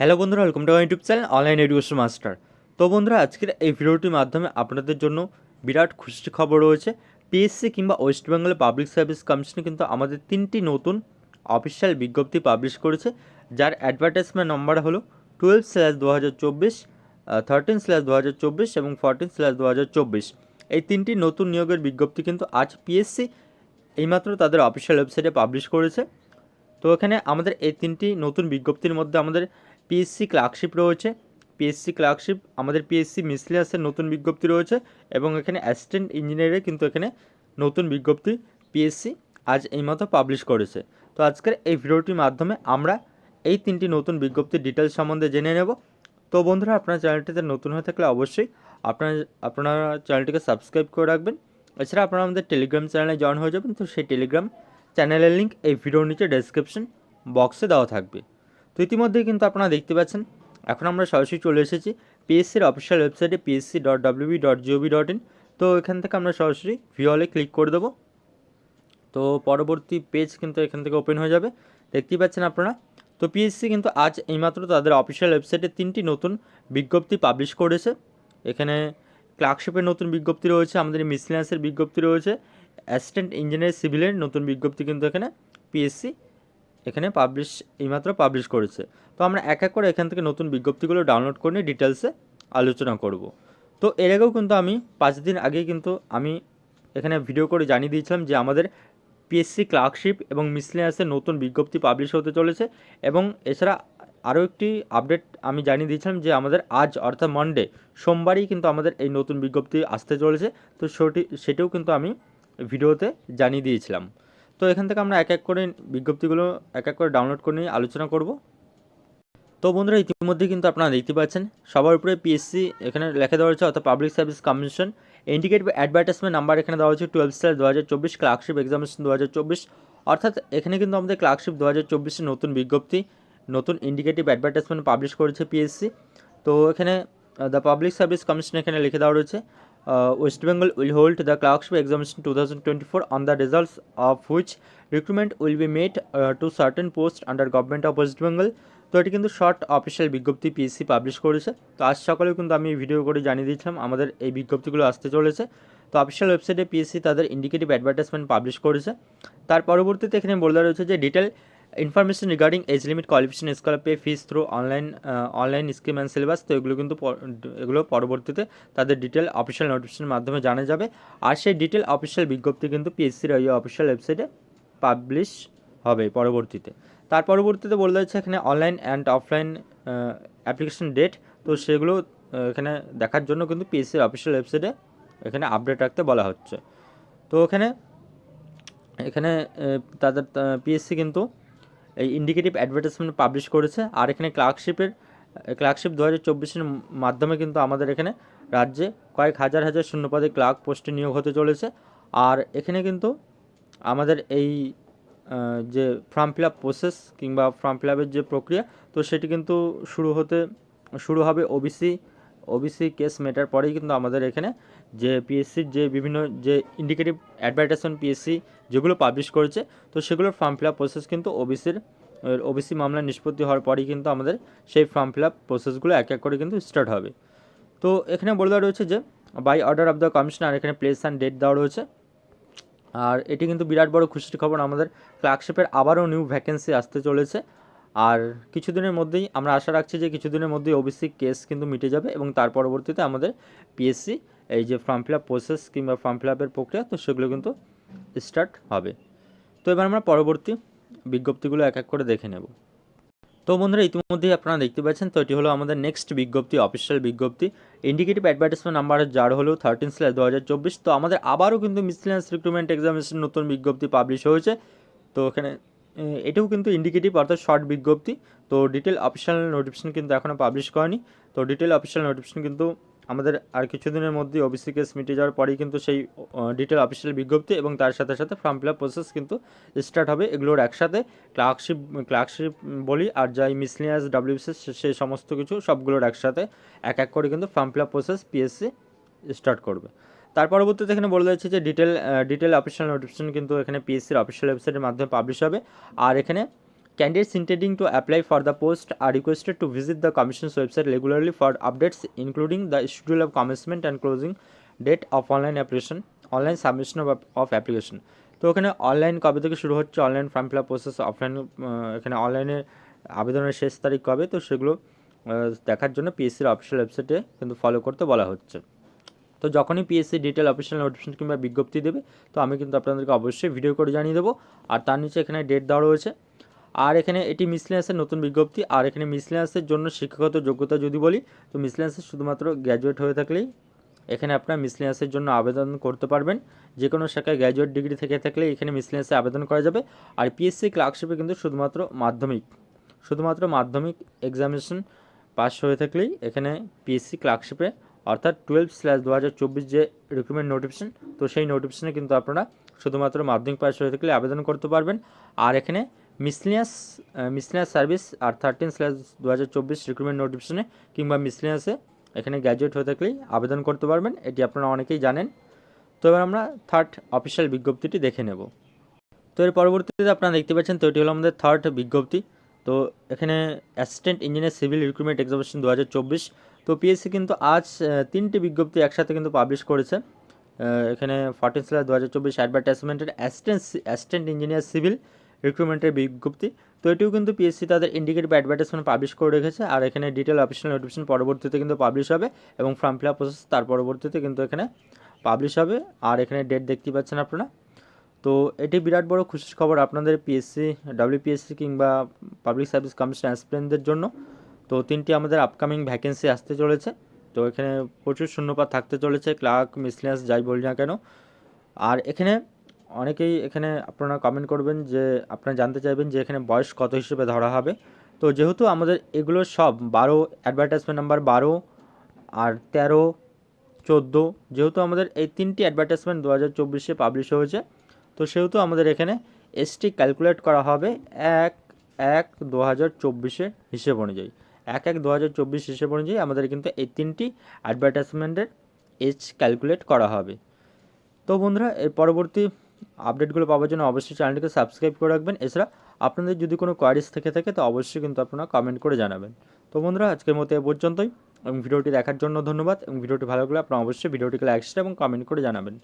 Hello বন্ধুরা welcome to YouTube channel online education master তো বন্ধুরা, আজকের এই ভিডিওটির মাধ্যমে আপনাদের জন্য বিরাট খুশি খবর রয়েছে। পিএসসি কিংবা West Bengal public service commission কিন্তু আমাদের তিনটি নতুন অফিসিয়াল বিজ্ঞপ্তি পাবলিশ করেছে। যার অ্যাডভার্টাইজমেন্ট নম্বর হলো টুয়েলভ স্ল্যাশ দু হাজার চব্বিশ থার্টিন স্ল্যাশ দু হাজার চব্বিশ এবং ফোরটিন স্ল্যাশ দু হাজার চব্বিশ এই তিনটি নতুন নিয়োগের বিজ্ঞপ্তি কিন্তু আজ পিএসসি এইমাত্র তাদের অফিসিয়াল ওয়েবসাইটে পাবলিশ করেছে। তো এখানে আমাদের এই তিনটি নতুন বিজ্ঞপ্তির মধ্যে আমাদের পিএসসি ক্লার্কশিপ রয়েছে। পিএসসি ক্লার্কশিপ আমাদের পিএসসি মিসলিয়াসের নতুন বিজ্ঞপ্তি রয়েছে এবং এখানে অ্যাসিস্ট্যান্ট ইঞ্জিনিয়ারের কিন্তু এখানে নতুন বিজ্ঞপ্তি পিএসসি আজ এইমাত্র পাবলিশ করেছে। তো আজকের এই ভিডিওটির মাধ্যমে আমরা এই তিনটি নতুন বিজ্ঞপ্তির ডিটেলস সম্বন্ধে জেনে নেব। তো বন্ধুরা, আপনার চ্যানেলটিতে নতুন হয়ে থাকলে অবশ্যই আপনার, আপনারা চ্যানেলটিকে সাবস্ক্রাইব করে রাখবেন। এছাড়া আপনারা আমাদের টেলিগ্রাম চ্যানেলে জয়েন হয়ে যাবেন। তো সেই টেলিগ্রাম চ্যানেলের লিঙ্ক এই ভিডিওর নিচে ডেসক্রিপশন বক্সে দেওয়া থাকবে। তো ইতিমধ্যেই কিন্তু আপনারা দেখতে পাচ্ছেন। এখন আমরা সরাসরি চলে এসেছি পিএসসির অফিসিয়াল ওয়েবসাইটে PSC dot WB dot GOV dot in তো এখান থেকে আমরা সরাসরি ভিওলে ক্লিক করে দেবো। তো পরবর্তী পেজ কিন্তু এখান থেকে ওপেন হয়ে যাবে। দেখতেই পাচ্ছেন আপনারা। তো পিএসসি কিন্তু আজ এইমাত্র তাদের অফিসিয়াল ওয়েবসাইটে তিনটি নতুন বিজ্ঞপ্তি পাবলিশ করেছে। এখানে ক্লার্কশিপের নতুন বিজ্ঞপ্তি রয়েছে, আমাদের মিসলিনাসের বিজ্ঞপ্তি রয়েছে। অ্যাসিস্ট্যান্ট ইঞ্জিনিয়ার সিভিলের নতুন বিজ্ঞপ্তি কিন্তু এখানে পিএসসি এখানে পাবলিশ এইমাত্র পাবলিশ করেছে। তো আমরা এক এক করে এখান থেকে নতুন বিজ্ঞপ্তিগুলো ডাউনলোড করে নিয়ে ডিটেলসে আলোচনা করব। তো এর আগেও কিন্তু আমি পাঁচ দিন আগে কিন্তু আমি এখানে ভিডিও করে জানিয়ে দিয়েছিলাম যে আমাদের পিএসসি ক্লার্কশিপ এবং মিসলিনাসের নতুন বিজ্ঞপ্তি পাবলিশ হতে চলেছে এবং এছাড়া আরও একটি আপডেট আমি জানিয়ে দিয়েছিলাম যে আমাদের আজ অর্থাৎ মন্ডে সোমবারই কিন্তু আমাদের এই নতুন বিজ্ঞপ্তি আসতে চলেছে। তো সেটি, সেটাও কিন্তু আমি ভিডিওতে জানিয়ে দিয়েছিলাম। তো এখান থেকে আমরা এক এক করে বিজ্ঞপ্তিগুলো এক এক করে ডাউনলোড করে নিয়ে আলোচনা করব। তো বন্ধুরা ইতিমধ্যে কিন্তু আপনারা দেখতে পাচ্ছেন, সবার উপরে পিএসসি এখানে লেখা দেওয়া হয়েছে অর্থাৎ public service commission indicate advertisement number এখানে দেওয়া হয়েছে টুয়েলভ স্টার দু হাজার চব্বিশ ক্লার্কশিপ এক্সামিনেশন দু হাজার চব্বিশ। অর্থাৎ এখানে কিন্তু আমাদের ক্লার্কশিপ দু হাজার চব্বিশে নতুন বিজ্ঞপ্তি, নতুন ইন্ডিকেটিভ অ্যাডভার্টাইজমেন্ট পাবলিশ করেছে পিএসসি তো এখানে দ্য পাবলিক সার্ভিস কমিশন এখানে লিখে দেওয়া রয়েছে Bengal will hold the clerkship examination two thousand twenty four on the results of which recruitment will be made to certain post under government of West Bengal তো এটি কিন্তু short official বিজ্ঞপ্তি PSC publish করেছে। তো আজ সকালেও কিন্তু আমি ভিডিও করে জানিয়ে দিয়েছিলাম, আমাদের এই বিজ্ঞপ্তিগুলো আসতে চলেছে। তো অফিসিয়াল ওয়েবসাইটে পিএসসি তাদের ইন্ডিকেটিভ অ্যাডভার্টাইজমেন্ট পাবলিশ করেছে। তার পরবর্তীতে এখানে বলা রয়েছে যে detail information regarding age limit qualification scholar pay fees through online online scheme and syllabus তো এগুলো কিন্তু এগুলো পরবর্তীতে তাদের ডিটেল অফিসিয়াল নোটিফিকেশনের মাধ্যমে জানা যাবে। আর সেই ডিটেল অফিসিয়াল বিজ্ঞপ্তি কিন্তু পিএসসির এই অফিসিয়াল ওয়েবসাইটে পাবলিশ হবে পরবর্তীতে। তার পরবর্তীতে বলা হয়েছে এখানে online and offline application date তো সেগুলো এখানে দেখার জন্য কিন্তু পিএসসির অফিসিয়াল ওয়েবসাইটে এখানে আপডেট রাখতে বলা হচ্ছে। তো এখানে এখানে তাদের পিএসসি কিন্তু এই ইন্ডিকেটিভ অ্যাডভার্টাইজমেন্ট পাবলিশ করেছে। আর এখানে ক্লার্কশিপের ক্লার্কশিপ দু হাজার চব্বিশের মাধ্যমে কিন্তু আমাদের এখানে রাজ্যে কয়েক হাজার হাজার শূন্যপদে ক্লার্ক পোস্টে নিয়োগ হতে চলেছে। আর এখানে কিন্তু আমাদের এই যে ফর্ম ফিল আপ প্রসেস কিংবা ফর্ম ফিল আপের যে প্রক্রিয়া, তো সেটি কিন্তু শুরু হতে, শুরু হবে ওবিসি ওবিসি কেস মেটার পরেই কিন্তু আমাদের এখানে যে পিএসসির যে বিভিন্ন যে ইন্ডিকেটিভ অ্যাডভার্টাইজমেন্ট পিএসসি যেগুলো পাবলিশ করেছে, তো সেগুলোর ফর্ম ফিল আপ প্রসেস কিন্তু ওবিসির ওবিসি মামলা নিষ্পত্তি হওয়ার পরেই কিন্তু আমাদের সেই ফর্ম ফিল আপ প্রসেসগুলো এক এক করে কিন্তু স্টার্ট হবে। তো এখানে বলে দেওয়া রয়েছে যে by order of the commissioner এখানে প্লেস অ্যান্ড ডেট দেওয়া রয়েছে। আর এটি কিন্তু বিরাট বড় খুশির খবর, আমাদের ক্লার্কশিপের আবারও নিউ ভ্যাকেন্সি আসতে চলেছে। আর কিছুদিনের মধ্যেই আমরা আশা রাখছি যে কিছুদিনের মধ্যেই ওবিসি কেস কিন্তু মিটে যাবে এবং তার পরবর্তীতে আমাদের পিএসসি এই যে ফর্ম ফিল আপ প্রসেস কিংবা ফর্ম ফিল আপের প্রক্রিয়া তো সেগুলো কিন্তু স্টার্ট হবে। তো এবার আমরা পরবর্তী বিজ্ঞপ্তিগুলো এক এক করে দেখে নেব। তো বন্ধুরা ইতিমধ্যেই আপনারা দেখতে পাচ্ছেন তো এটি হলো আমাদের নেক্সট বিজ্ঞপ্তি অফিসিয়াল বিজ্ঞপ্তি। ইন্ডিকেটিভ অ্যাডভার্টাইজমেন্ট নাম্বার যার হলো থার্টিন স্ল্যাশ দু হাজার চব্বিশ। তো আমাদের আবারও কিন্তু মিসলিনাস রিক্রুটমেন্ট এক্সামিনেশন নতুন বিজ্ঞপ্তি পাবলিশ হয়েছে। তো এখানে এ, এটাও কিন্তু ইন্ডিকেটিভ অর্থাৎ শর্ট বিজ্ঞপ্তি। তো ডিটেল অফিসিয়াল নোটিফিকেশন কিন্তু এখনও পাবলিশ করেনি। তো ডিটেল অফিসিয়াল নোটিফিকেশন কিন্তু আমাদের আর কিছুদিনের মধ্যে ওবিসি কেস মিটে যাওয়ার পরেই কিন্তু সেই ডিটেল অফিসিয়াল বিজ্ঞপ্তি এবং তার সাথে সাথে ফর্ম ফিল আপ প্রসেস কিন্তু স্টার্ট হবে। এগুলোর একসাথে ক্লার্কশিপ ক্লার্কশিপ বলি আর যাই মিসলিনিয়াস ডাব্লিউসি সেই সমস্ত কিছু সবগুলোর একসাথে এক এক করে কিন্তু form fill up process PSC start করবে। তার পরবর্তীতে এখানে বলে দিচ্ছে যে ডিটেল ডিটেল অফিসিয়াল নোটিফিকেশন কিন্তু এখানে পিএসসির অফিশিয়াল ওয়েবসাইটের মাধ্যমে পাবলিশ হবে। আর এখানে candidates intending to apply for the post are requested to visit the commission's website regularly for updates including the schedule of commencement and closing date of online application online submission of application তো এখানে online কবে থেকে শুরু হচ্ছে online form fill up process offline এখানে অনলাইনে আবেদনের শেষ তারিখ কবে, তো সেগুলো দেখার জন্য পিএসসির অফিশিয়াল ওয়েবসাইটে কিন্তু ফলো করতে বলা হচ্ছে। তো যখনই পিএসসি ডিটেল অফিসিয়াল নোটিফিকেশন কিংবা বিজ্ঞপ্তি দেবে, তো আমি কিন্তু আপনাদেরকে অবশ্যই ভিডিও করে জানিয়ে দেবো। আর তার নিচে এখানে ডেট দেওয়া রয়েছে। আর এখানে এটি মিসলিয়াসের নতুন বিজ্ঞপ্তি। আর এখানে মিসলিয়াসের জন্য শিক্ষাগত যোগ্যতা যদি বলি, তো মিসলিয়াসের শুধুমাত্র গ্র্যাজুয়েট হয়ে থাকলেই এখানে আপনার মিসলিয়াসের জন্য আবেদন করতে পারবেন। যে কোনো শাখায় গ্র্যাজুয়েট ডিগ্রি থেকে থাকলে এখানে মিসলিয়াসে আবেদন করা যাবে। আর পিএসসি ক্লার্কশিপে কিন্তু শুধুমাত্র মাধ্যমিক শুধুমাত্র মাধ্যমিক এক্সামিনেশন পাস হয়ে থাকলেই এখানে পিএসসি ক্লার্কশিপে অর্থাৎ টুয়েলভ স্ল্যাশ দু হাজার চব্বিশ যে রিক্রুটমেন্ট নোটিফিকেশন তো সেই নোটিফিকেশনে কিন্তু আপনারা শুধুমাত্র মাধ্যমিক পাস হয়ে থাকলে আবেদন করতে পারবেন। আর এখানে মিসলিয়াস মিসলিয়াস সার্ভিস আর থার্টিন স্ল্যাশ দু হাজার চব্বিশ রিক্রুটমেন্ট নোটিফিকেশনে কিংবা মিসলিয়াসে এখানে গ্র্যাজুয়েট হয়ে থাকলেই আবেদন করতে পারবেন। এটি আপনারা অনেকেই জানেন। তো এবার আমরা থার্ড অফিসিয়াল বিজ্ঞপ্তিটি দেখে নেব। তো এর পরবর্তীতে আপনারা দেখতে পাচ্ছেন, তো এটি হলো আমাদের থার্ড বিজ্ঞপ্তি। তো এখানে assistant engineer civil recruitment examination দু হাজার চব্বিশ। তো পিএসসি কিন্তু আজ তিনটি বিজ্ঞপ্তি একসাথে কিন্তু পাবলিশ করেছে। এখানে ফর্টিন স্ল্যাশ দু হাজার চব্বিশ অ্যাডভার্টাইজমেন্টের অ্যাসিস্ট্যান্ট অ্যাসিস্ট্যান্ট ইঞ্জিনিয়ার সিভিল রিক্রুটমেন্টের বিজ্ঞপ্তি। তো এটিও কিন্তু পিএসসি তাদের ইন্ডিকেটিভ অ্যাডভার্টাইজমেন্ট পাবলিশ করে রেখেছে। আর এখানে ডিটেল অফিসিয়াল নোটিফিকেশন পরবর্তীতে কিন্তু পাবলিশ হবে এবং ফর্ম ফিল আপ প্রসেস তার পরবর্তীতে কিন্তু এখানে পাবলিশ হবে। আর এখানে ডেট দেখতে পাচ্ছেন আপনারা। তো এটি বিরাট বড় খুশির খবর আপনাদের পিএসসি ডাব্লিউপিএসসি কিংবা পাবলিক সার্ভিস কমিশন অ্যাসপিরেন্টদের জন্য। তো তিনটি আমাদের আপকামিং ভ্যাকেন্সি আসতে চলেছে। তো এখানে প্রচুর শূন্যপাত থাকতে চলেছে। ক্লার্ক মিসলিয়াস যাই বলি না কেন। আর এখানে অনেকেই এখানে আপনারা কমেন্ট করবেন যে, আপনারা জানতে চাইবেন যে এখানে বয়স কত হিসেবে ধরা হবে। তো যেহেতু আমাদের এগুলো সব বারো অ্যাডভার্টাইজমেন্ট নাম্বার বারো আর তেরো, চোদ্দ, যেহেতু আমাদের এই তিনটি অ্যাডভার্টাইজমেন্ট দু হাজার চব্বিশে পাবলিশ হয়েছে তো সেহেতু আমাদের এখানে এসটি ক্যালকুলেট করা হবে এক এক দু হাজার চব্বিশের হিসেব অনুযায়ী। এক এক দু হাজার চব্বিশ হিসেব অনুযায়ী আমাদের কিন্তু এই তিনটি অ্যাডভার্টাইজমেন্টের এজ ক্যালকুলেট করা হবে। তো বন্ধুরা, এর পরবর্তী আপডেটগুলো পাওয়ার জন্য অবশ্যই চ্যানেলটিকে সাবস্ক্রাইব করে রাখবেন। এছাড়া আপনাদের যদি কোনো কোয়ারিজ থেকে থাকে, তো অবশ্যই কিন্তু আপনারা কমেন্ট করে জানাবেন। তো বন্ধুরা, আজকের মতো এ পর্যন্তই। এবং ভিডিওটি দেখার জন্য ধন্যবাদ। এবং ভিডিওটি ভালো লাগলে আপনারা অবশ্যই ভিডিওটিকে লাইক এবং কমেন্ট করে জানাবেন।